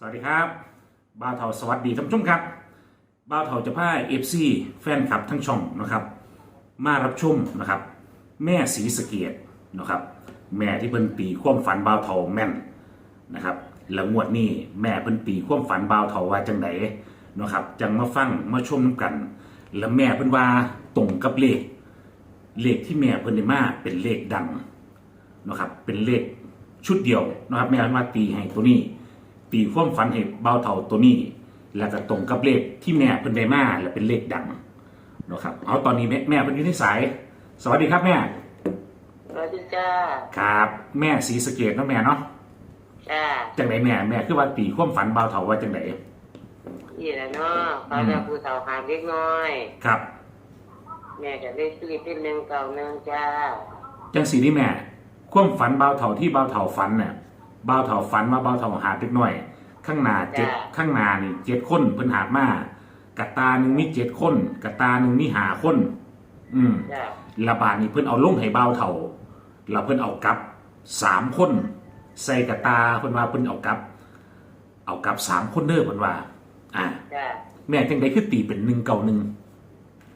สวัสดีครับบ้าวเทาสวัสดีท่านผู้ชมครับบ้าวเทาจะพาเอฟซีแฟนคลับทั้งช่องนะครับ มารับชมนะครับ แม่สีสะเกียดนะครับ แม่ที่เพิ่นตีความฝันบ้าวเทาแม่นนะครับแล้วงวดนี้แม่เพิ่นตีความฝันบ้าวเทาว่าจังไดนะครับจังมาฟังมาชมน้ำกัน แล้วแม่เพิ่นว่าตรงกับเลข เลขที่แม่เพิ่นได้มาเป็นเลขดังนะครับเป็นเลขชุดเดียวนะครับ แม่เพิ่นมาตีให้ตัวนี้ ตีความฝันให้เบาเท่าตัวนี้ แล้วก็ตรงกับเลขที่แม่เพิ่นได้มาและเป็นเลขดังนะครับเอาตอนนี้แม่แม่เพิ่นอยู่ในสาย สวัสดีครับแม่สวัสดีจ้าครับแม่สีสะเกตเนาะแม่เนาะจ้าจังไดแม่แม่คือว่าตีความฝันเบาเท่าว่าจังไดนี่แหละเนาะพระเจ้าผู้สาวหาเล็กน้อย ครับ แม่จะได้ซื้อเป็นหนึ่งเก่าหนึ่งจ้าจังสีนี่แม่ ความฝันเบาเท่าที่เบาเท่าฝันเนี่ย เบาเท่าฝันมาเบาเท่าหาเล็กน้อย ข้างหน้าเจ็ดข้างหน้านี่เจ็ดคนเพิ่นหาบมากะตาหนึ่งมีเจ็ดคนกะตาหนึ่งมีหาคน อืมจ้าระบาดนี้เพิ่นเอาลงให้เบาเท่าแล้วเพิ่นเอากลับสามคน ใส่กระตาเพิ่นว่าเพิ่นเอากลับ เอากลับสามคนเด้อเพิ่นว่า อ่าจ้าแม่จังไดคือตีเป็นหนึ่งเก่าหนึ่ง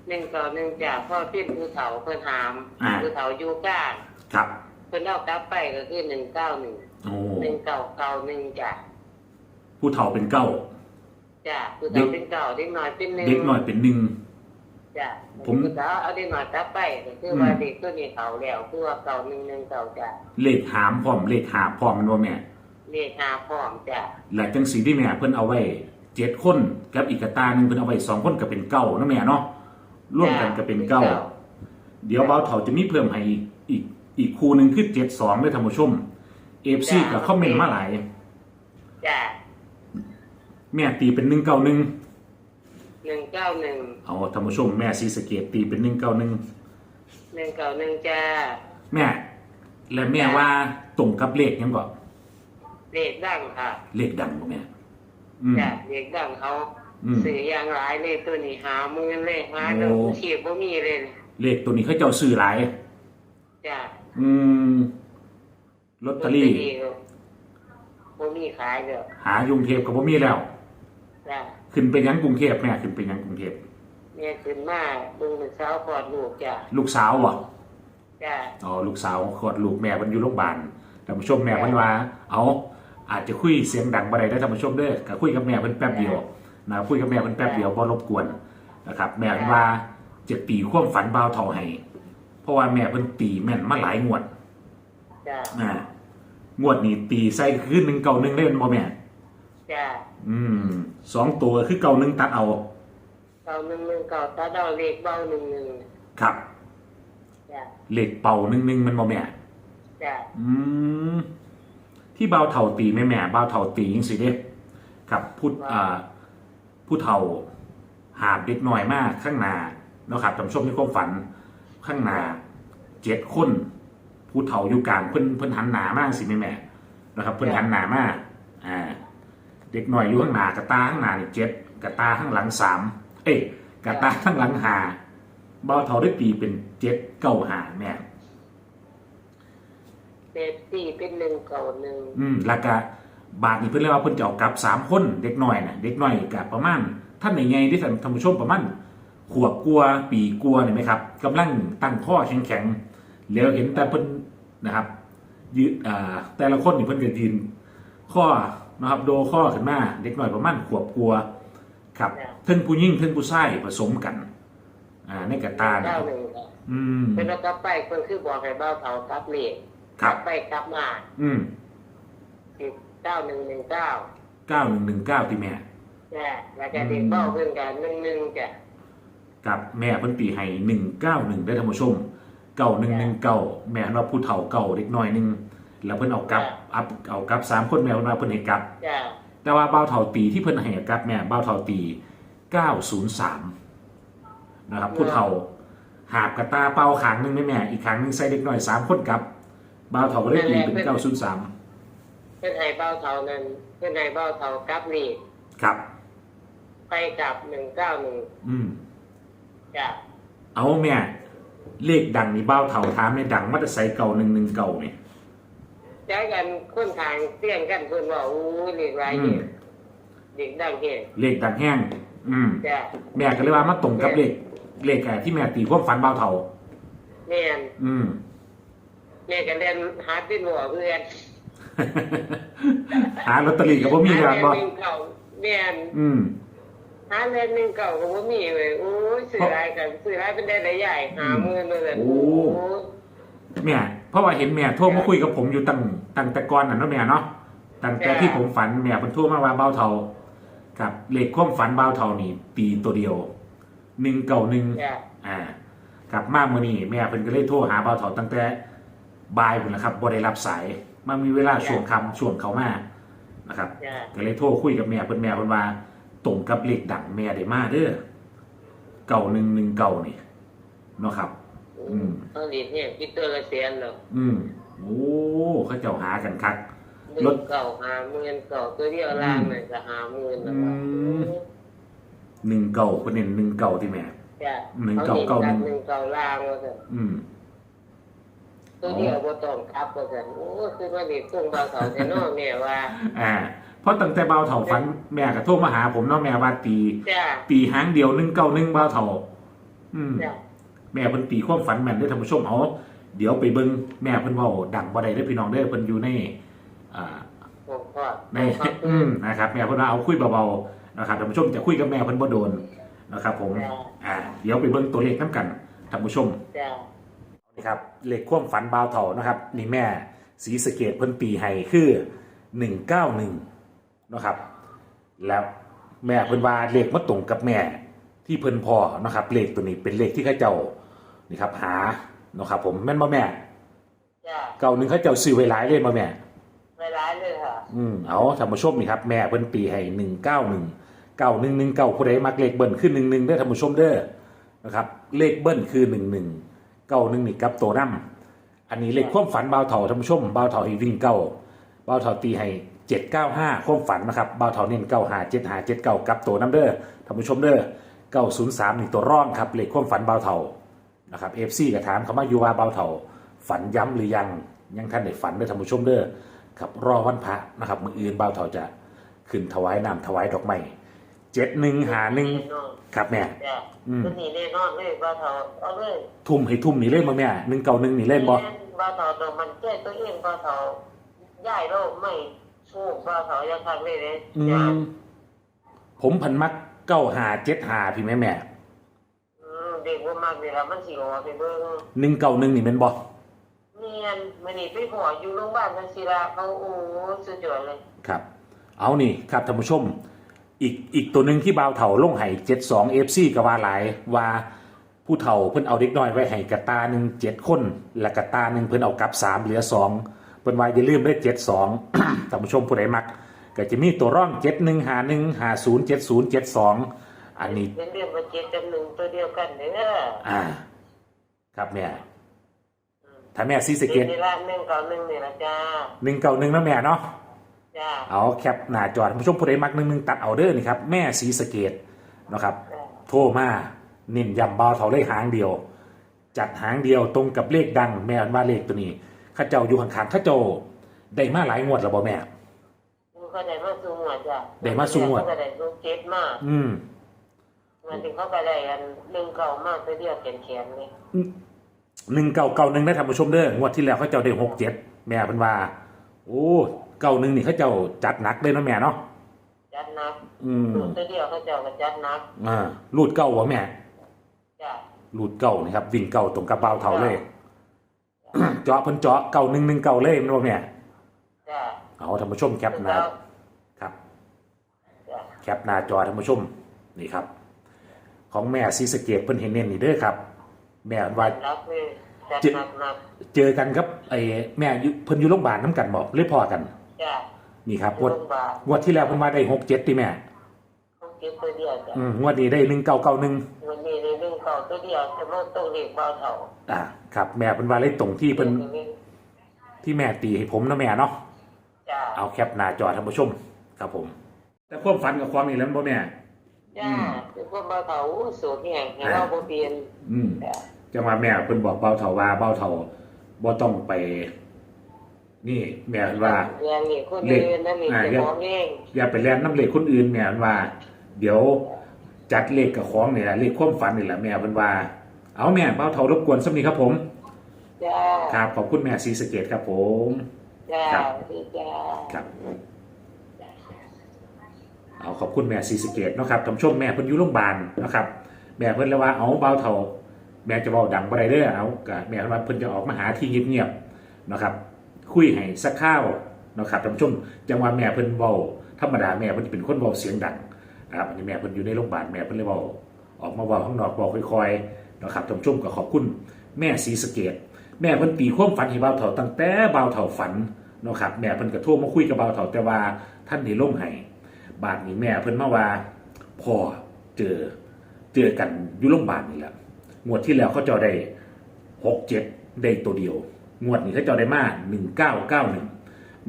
หนึ่งเก่าหนึ่งจ้าพ่อเป็นผู้เฒ่าเพิ่นหามอ่าผู้เฒ่าอยู่กลางครับ เพิ่นเอากลับไปก็คือหนึ่งเก้าหนึ่ง โอ้หนึ่งเก่าเก่าหนึ่งจ้าผู้เฒ่าเป็นเก้าจ้าผู้เฒ่าเป็นเก่าเด็กน้อยเป็นหนึ่งเด็กน้อยเป็นหนึ่งจ้าผมผู้เฒ่าเอาเด็กน้อยกลับไปก็คือว่าเด็กตัวนี้เขาแล้วคือว่าเก่าหนึ่งหนึ่งเก่าจ้าเลขหามพร้อมเลขหาพร้อมมันว่าแม่เลขหาพร้อมจ้าและจังสีที่แม่เพิ่นเอาไว้เจ็ดคนกับอีกกระตาหนึ่งเพิ่นเอาไว้สองคนก็เป็นเก้าเนาะแม่เนาะร่วมกันก็เป็นเก้าเดี๋ยวเบาเถาจะมีเพิ่มให้อีกอีกคู่หนึ่งคือเจ็ดสองด้วยท่านผู้ชม เอฟซีกับคอมเมนต์มาหลายจ้าแม่ตีเป็นหนึ่งเก้าหนึ่งหนึ่งเก้าหนึ่งเอาท่านผู้ชม แม่ซีสะเกตตีเป็นหนึ่งเก้าหนึ่งหนึ่งเก้าหนึ่งจ้าแม่ และแม่ว่าตรงกับเลขยังก่อนเลขดังค่ะ เลขดังบ่แม่อืม จ้ะเลขดังเขาอืม สื่ออย่างหลายเลขตัวนี้หามือเลขหาโอ้เรื่องชีพบ่มีเลยเลขตัวนี้เขาเจ้าซื้อหลาย จ้ะอืม ลอตเตอรี่ก็บ่มีขายเด้อหากรุงเทพก็บ่มีแล้ว จ้ะขึ้นไปยังกรุงเทพแม่ขึ้นไปยังกรุงเทพแม่ขึ้นมาเบิ่งลูกสาวกอดลูกจ้ะลูกสาวบ่จ้ะอ๋อลูกสาวคลอดลูกแม่มันอยู่โรงพยาบาลท่านผู้ชมแม่มันว่า เอาอาจจะคุยเสียงดังบ่ได้ได้อท่านผู้ชมเด้อก็คุยกับแม่เพิ่นแป๊บเดียวนะคุยกับแม่เพิ่นแป๊บเดียวบ่รบกวนนะครับ แม่เพิ่นว่าจะตีความฝันบ่าวเท่าให้เพราะว่าแม่เพิ่นตีแม่นมาหลายงวดจ้ะ อ่า งวดนี้ตีใส่คือ1 9 1เล่นบ่แม่จ้ะอืมสองตัวคือเก่าหนึ่งตัดเอา เก้าหนึ่งหนึ่งเก้าตาดาวเลขเบ้าหนึ่งหนึ่งครับจ้ะเลขเป่าหนึ่งหนึ่งมันบ่แม่จ้ะอืมที่เบาเท่าตีแม่แม่เบาเท่าตีจังสิเด้ครับพูดอ่าผู้เฒ่าหาบเด็กน้อยมากข้างหน้าเนาะครับท่านผู้ชมในความฝันข้างหน้าเจ็ดคน ผู้เฒ่าอยู่กลางเพิ่นเพิ่นหันหนามากสิแม่แม่นะครับเพิ่นหันหนามากอ่าเด็กน้อยอยู่ข้างหน้ากระตาข้างหน้านี่เจ็ดกระตาข้างหลังสามเอ้ยกระตาข้างหลังหาเบาเท่าได้ตีเป็นเจ็ดเก้าหาแม่เลขสี่เป็นหนึ่งเก้าหนึ่งอืมแล้วก็บาทนี่เพิ่นเรียกว่าเพิ่นจะเอากลับสามคนเด็กน้อยน่ะเด็กน้อยกับประมาณท่านใหญ่ๆที่ท่านท่านผู้ชมประมาณขวบกลัวาปีกลัวาเห็นไหมครับกำลังตั้งข้อแข็งๆ แล้วเห็นแต่เพิ่นนะครับยืดอ่าแต่ละคนนี่เพิ่นก็ยืนข้อนะครับโดข้อขึ้นมาเด็กน้อยประมาณขวบกลัวาครับเทิงผู้หญิงเทิงผู้ชายผสมกัน อ่าในกระตานะเก้าครับหนึ่งค่ะอืมเป็นแล้วกลับไปเพิ่นคือบอกให้เบ้าเฒ่ากลับเลขครับกลัไปกลับมาอืมสิบเก้าหนึ่งหนึ่งเก้าเก้าหนึ่งหนึ่งเก้าที่แม่จ้ะแล้วก็เด็กเบ้าเพิ่นกันหนึ่งหนึ่งจ้ะกับแม่เพิ่นตีให้หนึ่งเก้าหนึ่งได้ท่านผู้ชม เก่าหนึ่งหนึ่งเก่าแม่ว่าผู้เฒ่าเก่าเด็กน้อยหนึ่งแล้วเพิ่นเอากลับอัพเอากลับสามคนแม่เพิ่นว่าเพิ่นให้กลับจ้ะแต่ว่าเบ้าเฒ่าตีที่เพิ่นให้กลับแม่เบ้าเฒ่าตีเก้าศูนย์สามนะครับผู้เฒ่าหาบกระตาเป่าขางหนึงแม่แม่อีกขางหนึงใส่เด็กน้อยสามคนกลับเบ้าเฒ่าก็เลยตีเป็นเก้าศูนย์สามเพิ่นให้เบ้าเฒ่านั้นเพิ่นให้เบ้าเฒ่ากลับเลขครับไปกลับหนึ่งเก้าหนึ่งอืมจ้ะเอาแม่ เลขดังนี่เบ้าเฒ่าถามในดังมัตไซเก่าหนึ่งหนึ่งเก่าเนี่ยใช้กันคนทางเตี้ยงกันเพิ่นว่าอู้เลขไรอืเนี่มยเด็กดังเฮงเลขดังแห้งอืมจ้ะแม่ก็เลยว่ามาตรงกับเลขเลขอะที่แม่ตีความฝันเบาเท่าแม่นอืมแม่ก็เล่นหาที่หลัวเพื่อนหาลอตเตอรี่กับพ่มีหาแล้วเล่นบ่หนึ่งเก่าแม่นอืม หาเล่นหนึ่งเก่าก็บ่มีเว้ยโอ้ยซื้อหลายกันซื้อหลายเป็นได้หลายใหญ่หาหมื่นเลยโอ้ แม่เพราะว่าเห็นแม่โทรมาคุยกับผมอยู่ตั้งตั้งแต่ก่อนน่ะเนาะแม่เนาะตั้งแต่ที่ผมฝันแม่เพิ่นโทรมาว่าเบาเท่ากับเลขความฝันเบาเท่านี่ตีตัวเดียวหนึ่งเก่าหนึ่งจ้ะอ่ากลับมาเมื่อนี้แม่เพิ่นก็เลยโทรหาเบาเถาตั้งแต่บ่ายพุ่นแหละครับบ่ได้รับสายมันมีเวลาช่วงค่ำช่วงเขามานะครับ จ้ะก็เลยโทรคุยกับแม่เพิ่นแม่เพิ่นว่า ตรงกับเลขดังแม่ได้มาเด้อเก่าหนึ่งหนึ่งเก่านี่เนาะครับ อืมเอาดิเนี่ยคิดตัวละแสนแล้วอืมโอ้เขาเจ้าหากันคักหนึ่งเก่าหาหมื่นเก่าตัวเดียวล่างน่ะก็หาหมื่นแล้วก็อืม หนึ่งเก่าเพิ่นเน้นหนึ่งเก่าที่แม่ จ้ะหนึ่งเก่าเก่าหนึ่ง หนึ่งเก่าล่างว่าซั่นอืม ตัวเดียวบ่ต้องกลับว่าซั่นโอ้คือว่านี่ตุ้งบ่าวเขาแต่น้อแม่ว่าอ่าเพราะตั้งแต่เบาเถาฝันแม่ก็โทรมาหาผมเนาะแม่ว่าตี จ้ะตีหางเดียวหนึ่งเก้าหนึ่งเบาเถาอืม จ้ะแม่เพิ่นตีความฝันแม่นเด้อท่านผู้ชมเอาเดี๋ยวไปเบิ่งแม่เพิ่นเว้าดังบ่ได้เด้อพี่น้องเด้อเพิ่นอยู่ในอ่า ผมพ่อในขอบอืคุมณนะครับแม่เพิ่นว่าเอาคุยเบาๆนะครับท่านผู้ชมจะคุยกับแม่เพิ่นบ่โดนนะครับ ผม จ้ะอ่า เดี๋ยวไปเบิ่งตัวเลขนํกันท่านผู้ชม จ้ะ นี่ครับเลขความฝันเบาเถานะครับนี่แม่ศรีสะเกดเพิ่นตีให้คือ 191นะครับ แล้วแม่เพิ่นว่าเลขมาตรงกับแม่ที่เพิ่นพอนะครับ เลขตัวนี้เป็นเลขที่เขาเจ้านี่ครับ หานะครับ ผมแม่นบ่แม่จ้ะเก่าหนึ่งเขาเจ้าซื้อไว้หลายเลยมาแม่ไม่ร้ายเลยค่ะอืมเอาท่านผู้ชมนี่ครับแม่เพิ่นตีให้หนึ่งเก้าหนึ่งเก้าหนึ่งหนึ่งเก้าผู้ใดมักเลขเบิ้ลขึ้นหนึ่งหนึ่งได้อท่านผู้ชมเด้อนะครับ เลขเบิ้ลคือหนึ่งหนึ่ง เก้าหนึ่งนี่กับตัวน้ำอันนี้เลขความฝันเบาเถาท่านผู้ชมเบาเถาให้วิ่งเก้าเบาเถาตีให้เจ็ดเก้าห้าความฝันนะครับเบาเถาเน้นเก้าหาเจ็ดหาเจ็ดเก้ากับตัวน้ำเด้อท่านผู้ชมเด้อเก้าศูนย์สามนี่ตัวร่องครับเลขความฝันเบาเถานะครับเอฟซีก็ถามเขามาอยู่ว่าเบาเถาฝันย้ำหรือยังยังท่านได้ฝันเด้อท่านผู้ชมเด้อครับรอวันพระนะครับมืออื่นบ่าวเถาจะขึ้นถวายน้ำถวายดอกไม้ เจ็ดหนึ่งหาหนึ่งแน่นอนครับแม่ จ้ะอืม ตัวนี้แน่นอนเลยว่าเขาเอาเลยทุ่มให้ทุ่มนี่เล่นบ่แม่หนึ่งเก่าหนึ่งนี่เล่นบ่ว่าเขาตัวมันแก้ตัวเองว่าเขาย้ายโลกไม่สู้ว่าเขายังทำเลยเลยอืจ้ะมผมพันมักเก้าหาเจ็ดหาพี่แม่แม่อืมเด็กว่ามากเลยครับมันสิออกไปเบิ่งหนึ่งเก่าหนึ่งนี่เป็นบ่เนียนมันนี่ไปหัวอยู่โรงพยาบาลนันศิลาเขาโอ้สุดยอดเลย ครับ เอานี่ครับท่านผู้ชม อีกอีกตัวหนึ่งที่บ่าวเถาลงไห้เจ็ดสองเอฟซีก็ว่าหลายว่าผู้เฒ่าเพิ่นเอาเด็กน้อยไว้ให้กระตาหนึ่งเจ็ดคนและกระตาหนึ่งเพิ่นเอากลับสามเหลือสองเพิ่นว่าอย่าลืมได้เจ็ดสองท่านผู้ชมผู้ใดมัก ก็จะมีตัวร่องเจ็ดหนึ่งหาหนึ่งหาศูนย์เจ็ดศูนย์เจ็ดสองอันนี้เป็นเรื่องมาเจ็ดจำหนึ่งตัวเดียวกันเด้ออ่า ครับแม่ถ้าแม่ซีสะเกเจ็ดตในร้านหนึ่งเก่าหนึ่งนี่ละจ้าหนึ่งเก่าหนึ่งนะแม่เนาะ จ้าเอาแคปหน้าจอท่านผู้ชมผู้ใดมักหนึ่งหนึ่งตัดเอาเด้อนี่ครับแม่ซีสะเกตนะครับจ้าโทรมาเน้นย้ำเบาเท่าเลขหางเดียว จัดหางเดียวตรงกับเลขดังแม่อันว่าเลขตัวนี้ข้าเจ้าอยู่ข้างๆข้าเจ้าได้มาหลายงวดแล้วบ่แม่มันก็ได้มาสูงหัวจ้าได้มาสูงหัวเขาก็ได้สูงเจ็ดมากอืมมันถึงเขาก็ได้อันหนึ่งเก่ามากตัวเดียวแขนๆเลยหนึ่งเก่าเก่าหนึ่งได้ท่านผู้ชมเด้องวดที่แล้วเขาเจ้าได้หกเจ็ดแม่เป็นว่า โอ้ เก่าหนึ่งนี่เขาเจ้าจัดหนักเลยเนาะแม่เนาะจัดนักอืมสูงตัวเดียวเขาเจ้าก็จัดนักอ่ารูดเก่าวะแม่จ้ารูดเก่านี่ครับวิ่งเก่าตรงกระเป๋าเท่าเลย เจาะเพิ่นเจาะเก่าหนึ่งหนึ่งเก่าเลยแมันบ่แม่จ้าเอาท่านผู้ชมแคปหน้าครับ จ้าแคปหน้าจอท่านผู้ชมนี่ครับ ของแม่ซีสะเกตเพิ่นเห็นเน้นนี่เด้อครับ แม่ว่านักเลยจัดเจ็ดหนักหนักเจอกันครับไอ้แม่อยู่เพิ่นอยู่โรงพยาบาลน้ำกันบอกเลยพอกัน จ้านี่ครับโรงงวดพยาบาลงวดที่แล้วเพิ่นมาได้หกเจ็ดที่แม่ เขาเก็บตัวเดียวจ้าอืมงวดนี้ได้หนึ่งเก้าเก้าหนึ่งวันนี้ในหนึ่งเก่าตัวเดียวจะมาต้องเรียกเบาเท่าอ่าครับ แม่เพิ่นว่าเลยตรงที่เพิ่นที่แม่ตีให้ผมนะแม่เนาะจ้าเอาแคปหน้าจอท่านผู้ชม ครับผม แต่ความฝันกับความนี่แล้วบ่แม่ จ้าคือพวกเบาเท่าอู้สูงแห่งให้เราบ่เปลี่ยนอืม จ้าจังว่าแม่เพิ่นบอกเบาเถาว่าเบาเถาบ่ต้องไป นี่แม่เพิ่นว่า เรียนนี่คนอื่นนั่นนี่อ่าจะเรียนบอกเองอย่าไปแล่นน้ำเลขคนอื่นแม่เพิ่นว่า เดี๋ยวจัดเลขกับของนี่แหละเลขความฝันนี่แหละแม่เพิ่นว่า เอาแม่เบ้าเท่ารบกวนสักนี้ครับผม จ้าครับขอบคุณแม่ศรีสะเกดครับผม จ้าครับดีจ้า ครับเอาขอบคุณแม่ศรีสะเกดเนาะครับท่านผู้ชมแม่เพิ่นอยู่โรงพยาบาลนะครับ แม่เพิ่นเลยว่าเอาเบาเท่าแม่จะเบาดังบ่ได้เด้อเอาก็แม่เพิ่นว่าเพิ่นจะออกมาหาที่เงียบๆนะครับ คุยให้สักข้าวนะครับท่านผู้ชมจังหวะแม่เพิ่นเบาธรรมดาแม่เพิ่นจะเป็นคนเบาเสียงดังนะครับอันนี้แม่เพิ่นอยู่ในโรงพยาบาลแม่เพิ่นเลยเบาออกมาเบาข้างนอกเบาค่อยๆนะครับท่านผู้ชมก็ขอบคุณแม่ศรีสะเกดแม่เพิ่นตีความฝันให้เบาเท่าตั้งแต่เบาเท่าฝันนะครับแม่เพิ่นก็โทรมาคุยกับเบาเท่าแต่ว่าท่านได้ลงให้บาดนี้แม่เพิ่นมาว่าพ่อเจอเจอกันอยู่โรงพยาบาลนี่แหละงวดที่แล้วเขาเจ้าได้หกเจ็ดได้ตัวเดียว งวดนี้เขาเจ้าได้มาหนึ่งเก้าเก้าหนึ่ง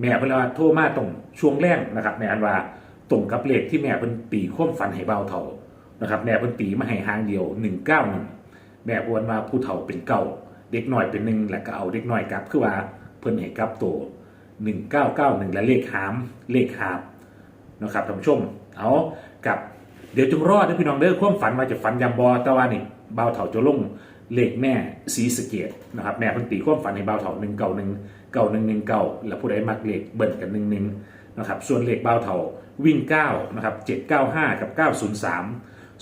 แม่เพิ่นเลยว่าโทรมาตรงช่วงแรกนะครับแม่อันว่าตรงกับเลขที่แม่เพิ่นตีความฝันให้เบาเท่านะครับแม่เพิ่นตีมาให้หางเดียวหนึ่งเก้าหนึ่งแม่พวนว่าผู้เฒ่าเป็นเก้าเด็กน้อยเป็นหนึ่งแล้วก็เอาเด็กน้อยกลับคือว่าเพิ่นให้กลับตัวหนึ่งเก้าเก้าหนึ่งและเลขหามเลขหาบนะครับท่านผู้ชมเอากับเดี๋ยวจงรอดนะพี่น้องเด้อความฝันว่าจะฝันยำบอแต่ว่านี่เบาเถาจะลง เลขแม่สีสเกตนะครับแม่พันตีความฝันให้เบาเถาหนึ่งเก่าหนึ่งเก่าหนึ่งหนึ่งเก่าแล้วผู้ใดมักเลขเบิ่นกันหนึ่งหนึ่งนะครับส่วนเลขเบาวเถาวิ่งเก้านะครับเจ็ดเก้าห้ากับเก้าศูนย์สาม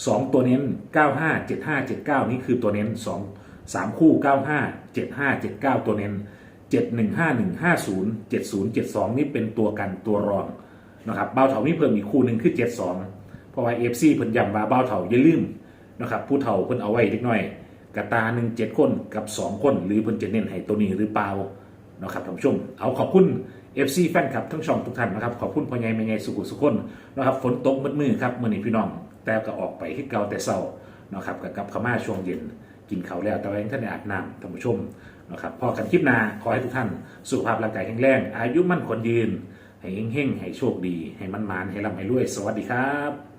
สองตัวเน้นเก้าห้าเจ็ดห้าเจ็ดเก้านี่คือตัวเน้นสองสามคู่เก้าห้าเจ็ดห้าเจ็ดเก้าตัวเน้นเจ็ดหนึ่งห้าหนึ่งห้าศูนย์เจ็ดศูนย์เจ็ดสองนี่เป็นตัวกันตัวรองนะครับเบาวเถามีเพิ่มอีกคู่หนึ่งคือเจ็ดสองเพราะว่าเอฟซีเพิ่นย้ำว่าบ้าวเฒ่าอย่าลืมนะครับผู้เฒ่าเพิ่นเอาไว้เล็กน้อย กระตาหนึ่งเจ็ดคนกับสองคนหรือเพิ่นจะเน้นให้ตัวนี้หรือเปล่านะครับท่านผู้ชม เอาขอบคุณ FC แฟนคลับทั้งช่องทุกท่านนะครับขอบคุณพ่อใหญ่แม่ใหญ่สุขุสุขคนนะครับฝนตกมืดมือครับมื้อนี้พี่น้อง แต่ก็ออกไปที่เก่าแต่เช้านะครับกับกับข้ามาช่วงเย็นกินข้าวแล้วแต่ว่ายังท่านได้อาบน้ำท่านผู้ชมนะครับพอกันคลิปหน้าขอให้ทุกท่าน สุขภาพร่างกายแข็งแรง อายุมั่นขวัญยืน ให้เฮงๆให้โชคดี ให้มันมานให้ร่ำให้รวย สวัสดีครับ